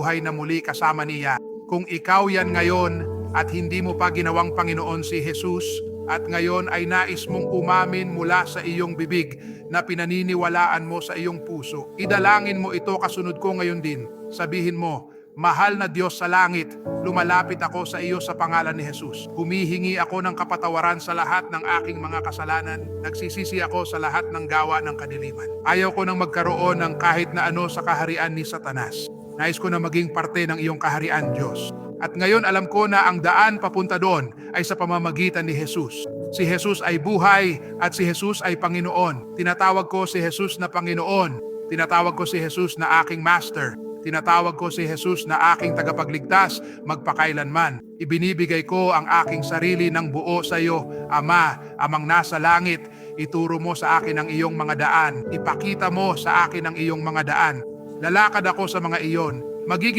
buhay na muli kasama niya. Kung ikaw yan ngayon at hindi mo pa ginawang Panginoon si Jesus at ngayon ay nais mong umamin mula sa iyong bibig na pinaniniwalaan mo sa iyong puso, idalangin mo ito kasunod ko ngayon din. Sabihin mo, Mahal na Diyos sa langit, lumalapit ako sa iyo sa pangalan ni Jesus. Humihingi ako ng kapatawaran sa lahat ng aking mga kasalanan. Nagsisisi ako sa lahat ng gawa ng kadiliman. Ayaw ko nang magkaroon ng kahit na ano sa kaharian ni Satanas. Nais ko na maging parte ng iyong kaharian, Diyos. At ngayon alam ko na ang daan papunta doon ay sa pamamagitan ni Jesus. Si Jesus ay buhay at si Jesus ay Panginoon. Tinatawag ko si Jesus na Panginoon. Tinatawag ko si Jesus na aking Master. Tinatawag ko si Jesus na aking tagapagligtas magpakailanman. Ibinibigay ko ang aking sarili ng buo sa iyo, Ama, amang nasa langit. Ituro mo sa akin ang iyong mga daan. Ipakita mo sa akin ang iyong mga daan. Lalakad ako sa mga iyon. Magiging